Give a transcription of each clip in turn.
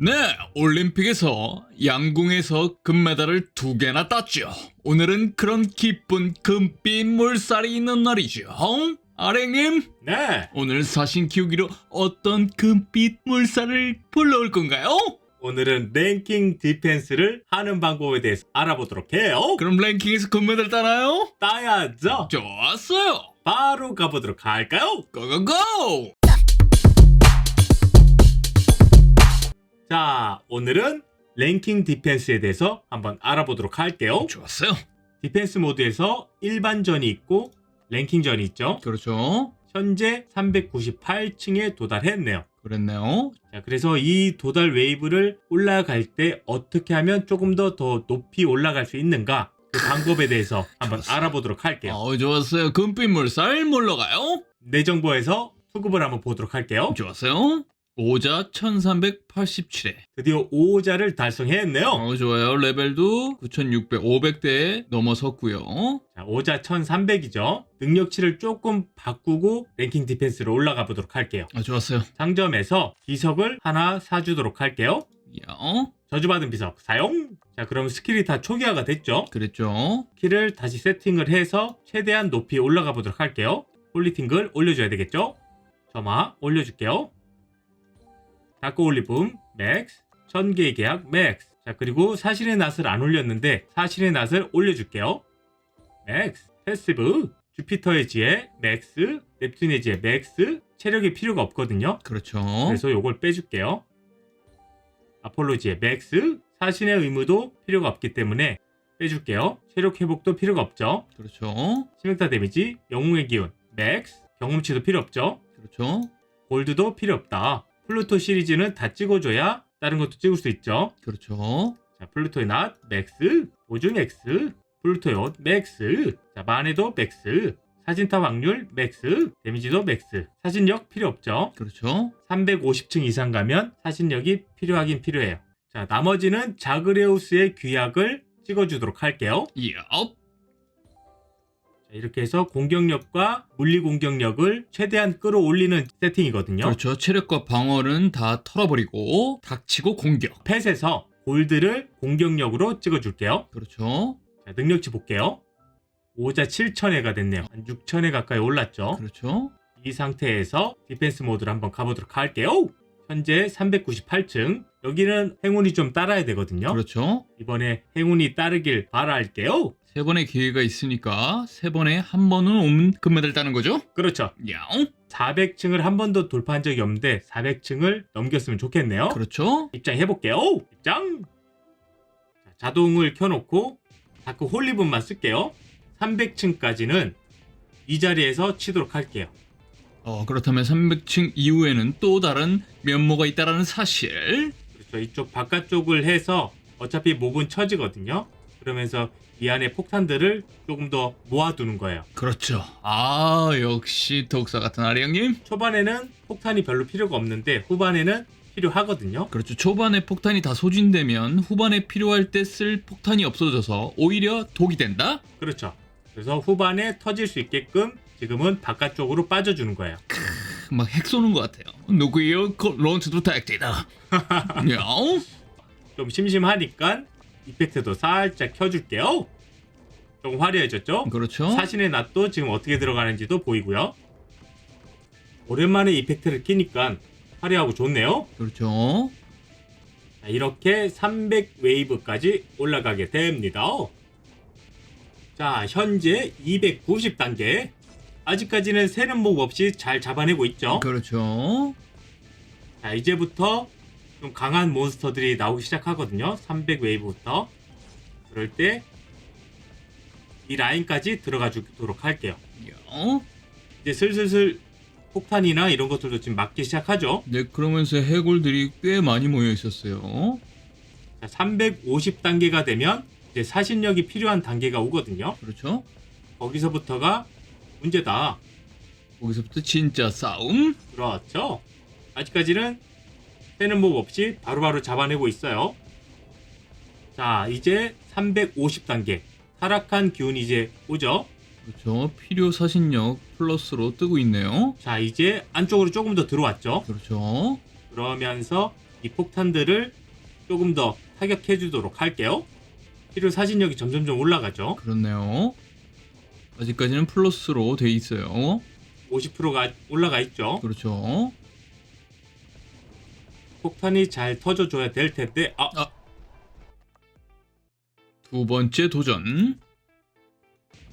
네, 올림픽에서 양궁에서 금메달을 두 개나 땄죠. 오늘은 그런 기쁜 금빛 물살이 있는 날이죠. 아랭님, 네, 오늘 사신 키우기로 어떤 금빛 물살을 불러올 건가요? 오늘은 랭킹 디펜스를 하는 방법에 대해서 알아보도록 해요. 그럼 랭킹에서 금메달 따나요? 따야죠. 좋았어요. 바로 가보도록 할까요? 고고고! 자, 오늘은 랭킹 디펜스에 대해서 한번 알아보도록 할게요. 좋았어요. 디펜스 모드에서 일반전이 있고 랭킹전이 있죠. 그렇죠. 현재 398층에 도달했네요. 그랬네요. 자, 그래서 이 도달 웨이브를 올라갈 때 어떻게 하면 조금 더 더 높이 올라갈 수 있는가 그 방법에 대해서 한번 좋았어요. 알아보도록 할게요. 어, 좋았어요. 금빛 물살 물러가요. 내 정보에서 수급을 한번 보도록 할게요. 좋았어요. 오자 1387회. 드디어 5호자를 달성했네요. 어, 좋아요. 레벨도 9600, 500대에 넘어섰고요. 자, 5자 1300이죠. 능력치를 조금 바꾸고 랭킹 디펜스로 올라가 보도록 할게요. 아, 좋았어요. 상점에서 비석을 하나 사주도록 할게요. 야, 어? 저주받은 비석 사용! 자, 그럼 스킬이 다 초기화가 됐죠. 그랬죠. 키를 다시 세팅을 해서 최대한 높이 올라가 보도록 할게요. 홀리팅글 올려줘야 되겠죠? 점화 올려줄게요. 다크 올리붐 맥스, 천개의 계약 맥스. 자 그리고 사실의 낫을 안 올렸는데 사실의 낫을 올려줄게요. 맥스, 패시브, 주피터의 지혜 맥스, 넵튠의 지혜 맥스. 체력이 필요가 없거든요. 그렇죠. 그래서 요걸 빼줄게요. 아폴로 지혜 맥스, 사신의 의무도 필요가 없기 때문에 빼줄게요. 체력 회복도 필요가 없죠. 그렇죠. 치명타 데미지, 영웅의 기운, 맥스, 경험치도 필요 없죠. 그렇죠. 골드도 필요 없다. 플루토 시리즈는 다 찍어줘야 다른 것도 찍을 수 있죠. 그렇죠. 자, 플루토의 낫, 맥스, 보증 X, 플루토의 옷, 맥스, 자, 만해도 맥스, 사진탑 확률, 맥스, 데미지도 맥스, 사진력 필요 없죠. 그렇죠. 350층 이상 가면 사진력이 필요하긴 필요해요. 자, 나머지는 자그레우스의 규약을 찍어주도록 할게요. 야, 자, 이렇게 해서 공격력과 물리 공격력을 최대한 끌어올리는 세팅이거든요. 그렇죠. 체력과 방어는 다 털어버리고 닥치고 공격. 펫에서 골드를 공격력으로 찍어줄게요. 그렇죠. 자, 능력치 볼게요. 5자 7천회가 됐네요. 한 6천회 가까이 올랐죠. 그렇죠. 이 상태에서 디펜스 모드로 한번 가보도록 할게요. 현재 398층. 여기는 행운이 좀 따라야 되거든요. 그렇죠. 이번에 행운이 따르길 바랄게요. 세 번의 기회가 있으니까 세 번에 한 번은 오면 금메달 따는 거죠? 그렇죠. 야, 400층을 한 번도 돌파한 적이 없는데 400층을 넘겼으면 좋겠네요. 그렇죠. 입장해 볼게요. 입장. 자, 자동을 켜놓고 다크 홀리분만 쓸게요. 300층까지는 이 자리에서 치도록 할게요. 어, 그렇다면 300층 이후에는 또 다른 면모가 있다라는 사실. 그렇죠. 이쪽 바깥쪽을 해서 어차피 목은 처지거든요. 그러면서 이 안에 폭탄들을 조금 더 모아두는 거예요. 그렇죠. 아, 역시 독사 같은 아리 형님. 초반에는 폭탄이 별로 필요가 없는데 후반에는 필요하거든요. 그렇죠. 초반에 폭탄이 다 소진되면 후반에 필요할 때 쓸 폭탄이 없어져서 오히려 독이 된다? 그렇죠. 그래서 후반에 터질 수 있게끔 지금은 바깥쪽으로 빠져주는 거예요. 막 핵 쏘는 것 같아요. 누구요? 론치 도택이다. 야, 좀 심심하니까 이펙트도 살짝 켜줄게요. 조금 화려해졌죠? 그렇죠. 사신의 낫도 지금 어떻게 들어가는지도 보이고요. 오랜만에 이펙트를 키니까 화려하고 좋네요. 그렇죠. 자, 이렇게 300 웨이브까지 올라가게 됩니다. 자, 현재 290단계. 아직까지는 세는 목 없이 잘 잡아내고 있죠. 그렇죠. 자, 이제부터 좀 강한 몬스터들이 나오기 시작하거든요. 300 웨이브부터. 그럴 때 이 라인까지 들어가 주도록 할게요. 야, 이제 슬슬슬 폭탄이나 이런 것들도 지금 맞기 시작하죠. 네, 그러면서 해골들이 꽤 많이 모여 있었어요. 자, 350단계가 되면 이제 사신력이 필요한 단계가 오거든요. 그렇죠. 거기서부터가 문제다. 거기서부터 진짜 싸움. 그렇죠. 아직까지는 빼는 법 없이 바로바로 잡아내고 있어요. 자, 이제 350단계. 타락한 기운이 이제 오죠. 그렇죠. 필요 사신력 플러스로 뜨고 있네요. 자, 이제 안쪽으로 조금 더 들어왔죠. 그렇죠. 그러면서 이 폭탄들을 조금 더 타격해 주도록 할게요. 필요 사진력이 점점점 올라가죠. 그렇네요. 아직까지는 플러스로 돼 있어요. 50%가 올라가 있죠. 그렇죠. 폭탄이 잘 터져줘야 될 텐데 아두 번째 도전.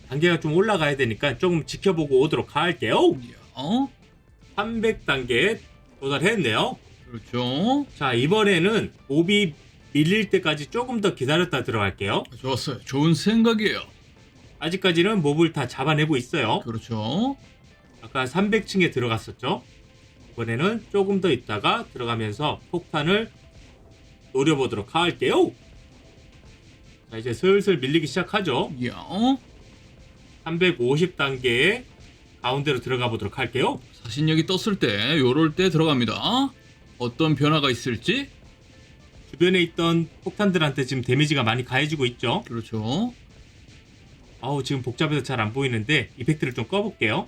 단계가 좀 올라가야 되니까 조금 지켜보고 오도록 할게요. 야, 300단계에 도달했네요. 그렇죠. 자 이번에는 몹이 밀릴 때까지 조금 더 기다렸다 들어갈게요. 좋았어요. 좋은 생각이에요. 아직까지는 몹을 다 잡아내고 있어요. 그렇죠. 아까 300층에 들어갔었죠. 이번에는 조금 더 있다가 들어가면서 폭탄을 노려보도록 할게요. 자 이제 슬슬 밀리기 시작하죠. 야, 350단계에 가운데로 들어가 보도록 할게요. 사신력이 떴을 때 요럴 때 들어갑니다. 어떤 변화가 있을지. 주변에 있던 폭탄들한테 지금 데미지가 많이 가해지고 있죠. 그렇죠. 아우 지금 복잡해서 잘 안 보이는데 이펙트를 좀 꺼볼게요.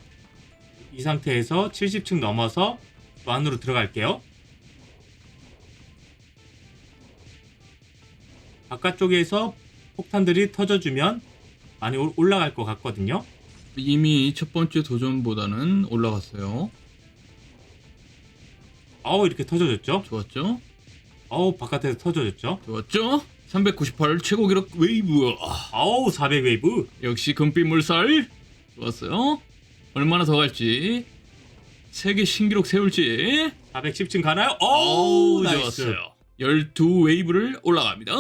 이 상태에서 70층 넘어서 또 안으로 들어갈게요. 바깥쪽에서 폭탄들이 터져주면 많이 올- 올라갈 것 같거든요. 이미 첫 번째 도전보다는 올라갔어요. 아우 이렇게 터져졌죠. 좋았죠? 아우 바깥에서 터져졌죠. 좋았죠? 398 최고 기록 웨이브. 아우 400 웨이브. 역시 금빛 물살. 좋았어요. 얼마나 더 갈지. 세계 신기록 세울지. 410층 가나요? 어우, 어우 나이스. 좋았어요. 12 웨이브를 올라갑니다.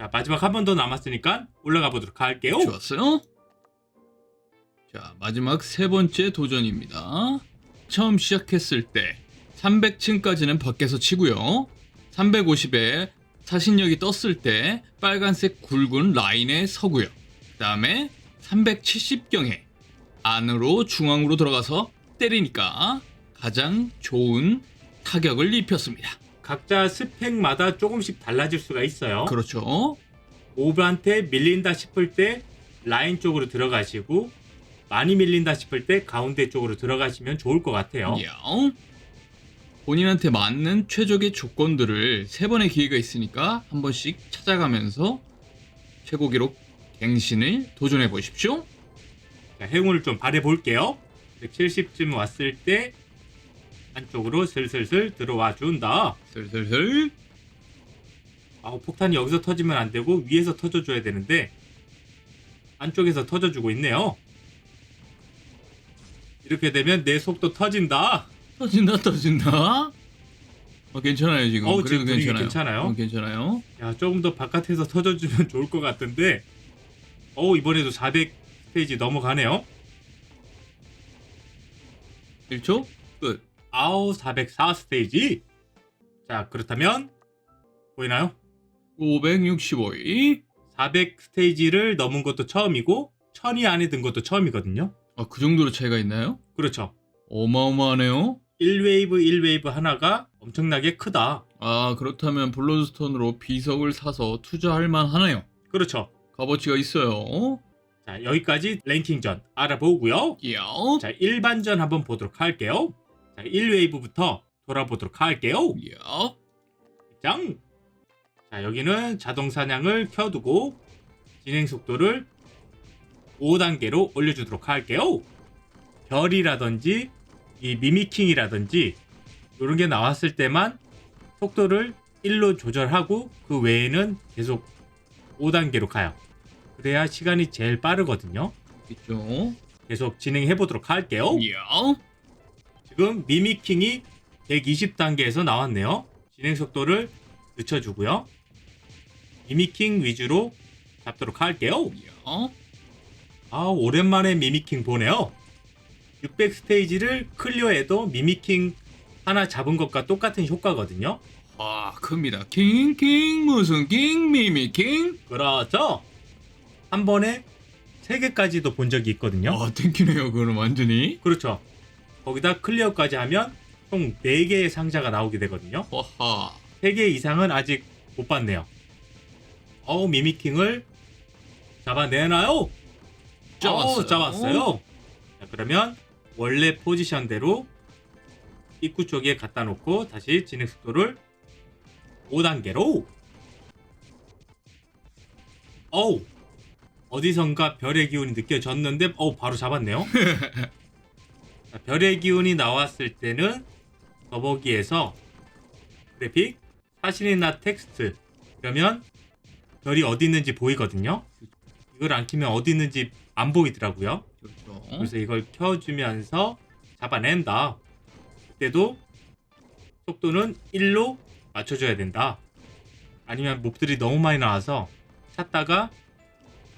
자 마지막 한 번 더 남았으니까 올라가 보도록 할게요. 좋았어요. 자, 마지막 세 번째 도전입니다. 처음 시작했을 때 300층까지는 밖에서 치고요. 350에 사신력이 떴을 때 빨간색 굵은 라인에 서고요. 그 다음에 370경에 안으로 중앙으로 들어가서 때리니까 가장 좋은 타격을 입혔습니다. 각자 스펙마다 조금씩 달라질 수가 있어요. 그렇죠. 모브한테 밀린다 싶을 때 라인 쪽으로 들어가시고 많이 밀린다 싶을 때 가운데 쪽으로 들어가시면 좋을 것 같아요. 야. 본인한테 맞는 최적의 조건들을 세 번의 기회가 있으니까 한 번씩 찾아가면서 최고 기록 갱신을 도전해 보십시오. 자, 행운을 좀 바래 볼게요. 170쯤 왔을 때 안쪽으로 슬슬슬 들어와 준다. 슬슬슬. 아우 폭탄이 여기서 터지면 안 되고 위에서 터져줘야 되는데 안쪽에서 터져주고 있네요. 이렇게 되면 내 속도 터진다. 터진다 터진다. 어, 괜찮아요 지금. 어우, 그래도 지금 분위기 괜찮아요. 괜찮아요? 어, 괜찮아요. 야 조금 더 바깥에서 터져주면 좋을 것 같은데 어우 이번에도 400 스테이지 넘어가네요 1초 끝. 아우 404 스테이지 자 그렇다면 보이나요? 565위. 400 스테이지를 넘은 것도 처음이고 1000이 안에 든 것도 처음이거든요 아, 그 정도로 차이가 있나요? 그렇죠 어마어마하네요. 1웨이브 1웨이브 하나가 엄청나게 크다 아, 그렇다면 블러드스톤으로 비석을 사서 투자할 만하네요. 그렇죠 값어치가 있어요. 자 여기까지 랭킹전 알아보고요 야. 자 일반전 한번 보도록 할게요 자 1웨이브부터 돌아보도록 할게요 야. 짱! 자, 여기는 자동 사냥을 켜두고 진행 속도를 5단계로 올려주도록 할게요. 별이라든지 이 미미킹이라든지 이런 게 나왔을 때만 속도를 1로 조절하고 그 외에는 계속 5단계로 가요. 그래야 시간이 제일 빠르거든요. 있죠. 계속 진행해 보도록 할게요. 야. 지금 미미킹이 120단계에서 나왔네요. 진행 속도를 늦춰주고요. 미미킹 위주로 잡도록 할게요. 야. 아 오랜만에 미미킹 보네요. 600 스테이지를 클리어해도 미미킹 하나 잡은 것과 똑같은 효과거든요. 아, 큽니다. 킹킹 무슨 킹 미미킹? 그렇죠. 한 번에 3개까지도 본 적이 있거든요. 아, 땡기네요. 그거는 완전히. 그렇죠. 거기다 클리어까지 하면 총 4개의 상자가 나오게 되거든요. 와하. 3개 이상은 아직 못 봤네요. 어우, 미미킹을 잡아내나요? 잡았어요. 어우, 잡았어요. 자, 그러면 원래 포지션대로 입구 쪽에 갖다 놓고 다시 진행 속도를 5단계로 어우 어디선가 별의 기운이 느껴졌는데 어우 바로 잡았네요 자, 별의 기운이 나왔을 때는 더보기에서 그래픽 사진이나 텍스트 그러면 별이 어디 있는지 보이거든요 이걸 안 키면 어디 있는지 안 보이더라고요 그렇죠. 그래서 이걸 켜주면서 잡아낸다. 그때도 속도는 1로 맞춰줘야 된다. 아니면 몹들이 너무 많이 나와서 찾다가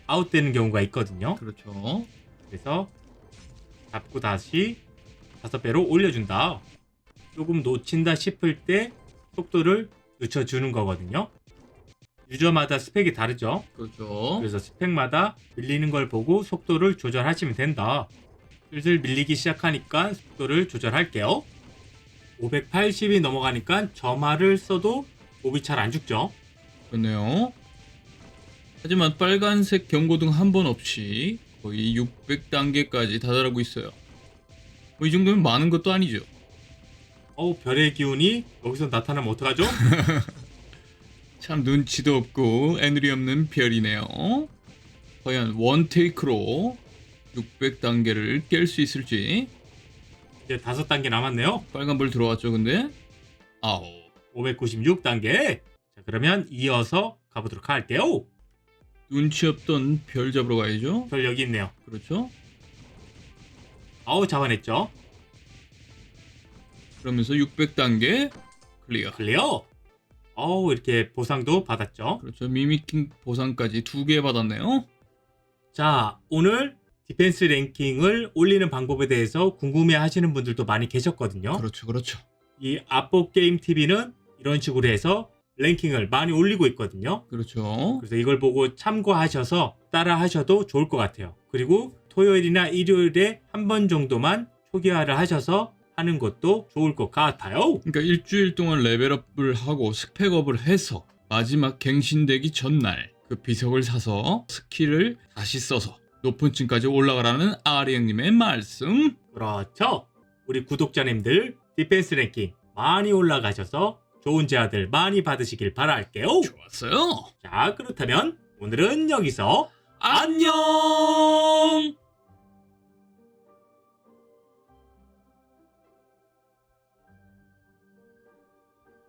아웃되는 경우가 있거든요. 그렇죠. 그래서 잡고 다시 다섯 배로 올려준다. 조금 놓친다 싶을 때 속도를 늦춰주는 거거든요. 유저마다 스펙이 다르죠. 그렇죠. 그래서 스펙마다 밀리는 걸 보고 속도를 조절하시면 된다. 슬슬 밀리기 시작하니까 속도를 조절할게요. 580이 넘어가니까 점화를 써도 몹이 잘 안 죽죠. 그렇네요. 하지만 빨간색 경고등 한 번 없이 거의 600단계까지 다다르고 있어요. 뭐 이 정도면 많은 것도 아니죠. 어우 별의 기운이 여기서 나타나면 어떡하죠? 참 눈치도 없고 애누리 없는 별이네요. 과연 원 테이크로 600단계를 깰 수 있을지 이제 다섯 단계 남았네요. 빨간불 들어왔죠 근데 아우 596단계. 자 그러면 이어서 가보도록 할게요. 눈치 없던 별 잡으러 가야죠. 별 여기 있네요. 그렇죠. 아우 잡아냈죠. 그러면서 600단계 클리어. 클리어. 어우 이렇게 보상도 받았죠. 그렇죠. 미미킹 보상까지 두 개 받았네요. 자, 오늘 디펜스 랭킹을 올리는 방법에 대해서 궁금해 하시는 분들도 많이 계셨거든요. 그렇죠. 그렇죠. 이 아포 게임 TV는 이런 식으로 해서 랭킹을 많이 올리고 있거든요. 그렇죠. 그래서 이걸 보고 참고하셔서 따라 하셔도 좋을 것 같아요. 그리고 토요일이나 일요일에 한 번 정도만 초기화를 하셔서 하는 것도 좋을 것 같아요. 그러니까 일주일 동안 레벨업을 하고 스펙업을 해서 마지막 갱신되기 전날 그 비석을 사서 스킬을 다시 써서 높은 층까지 올라가라는 아리 형님의 말씀. 그렇죠. 우리 구독자님들 디펜스 랭킹 많이 올라가셔서 좋은 제안들 많이 받으시길 바랄게요. 좋았어요. 자, 그렇다면 오늘은 여기서 안녕.